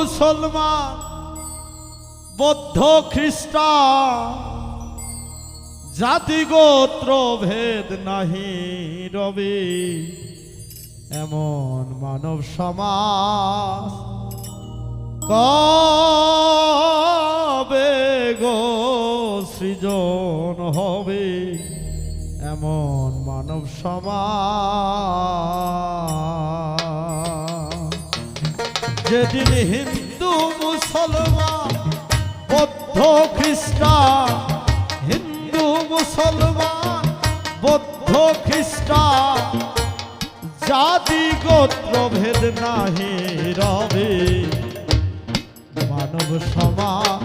মুসলমান, বৌদ্ধ খ্রিস্টান, জাতি গোত্র ভেদ নাহি রবি। এমন মানব সমাজ কবে গো সৃজন হবে? এমন মানব সমাজ যেদিন হিন্দু, মুসলমান, বৌদ্ধ, খ্রিস্টান, হিন্দু, মুসলমান, বৌদ্ধ, খ্রিস্টান, জাতি, গোত্র ভেদ নাহি রবে। মানব সমাজ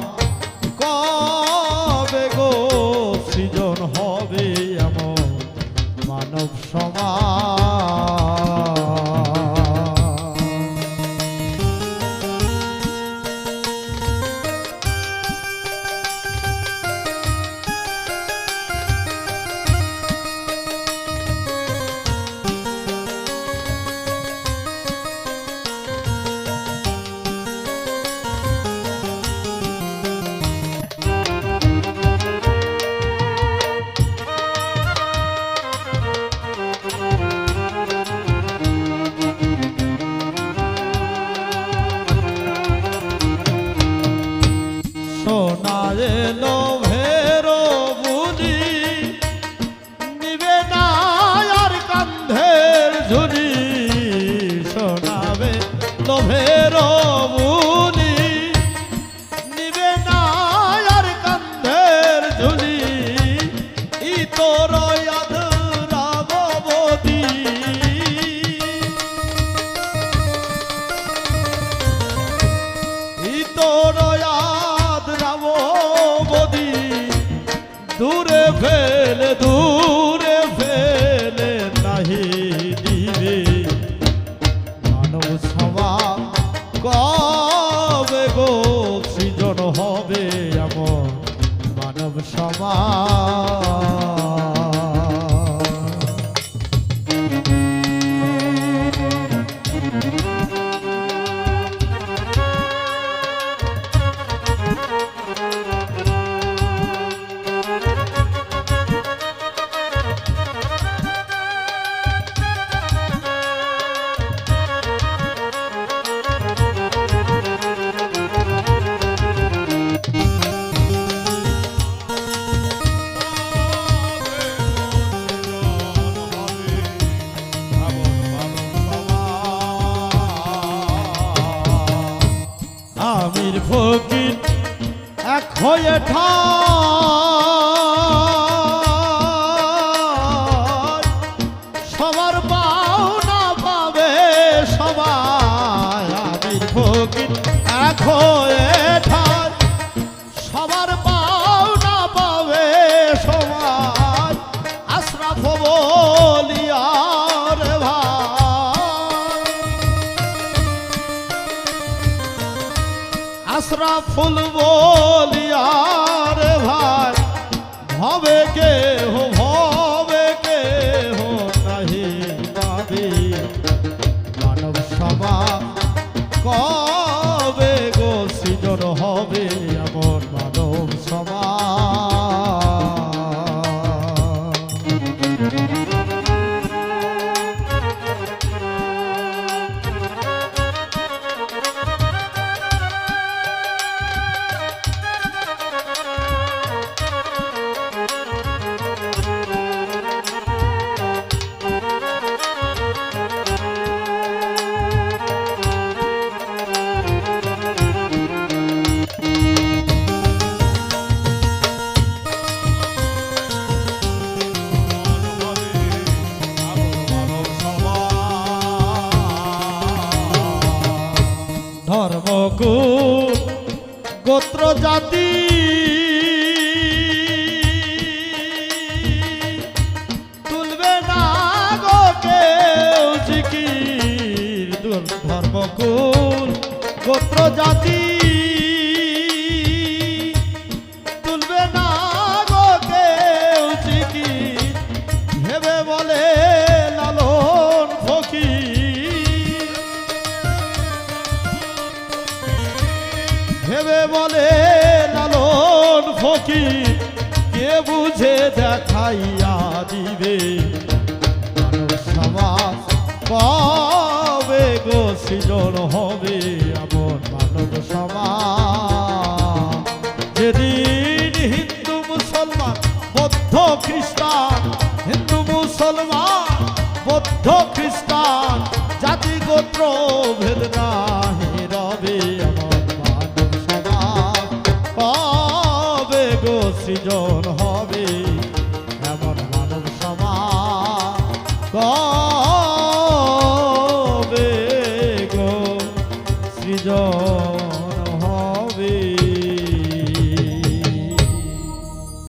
ফকির এক হয়ে ঠাই আশরাফুল বলিয়ার ভাই হবে কে হো ধর্মকুল গোত্র জাতি। তুলবে না গো কেউ জিকির ধর্মকুল গোত্র জাতি। দেখাইয়া দিবে। সমাজ কবে গো, সৃজন হবে এমন মানব সমাজ। যেদিন হিন্দু মুসলমান, বৌদ্ধ খ্রিস্টান, হিন্দু মুসলমান, বৌদ্ধ খ্রিস্টান, জাতি গোত্র ভেদ সৃজন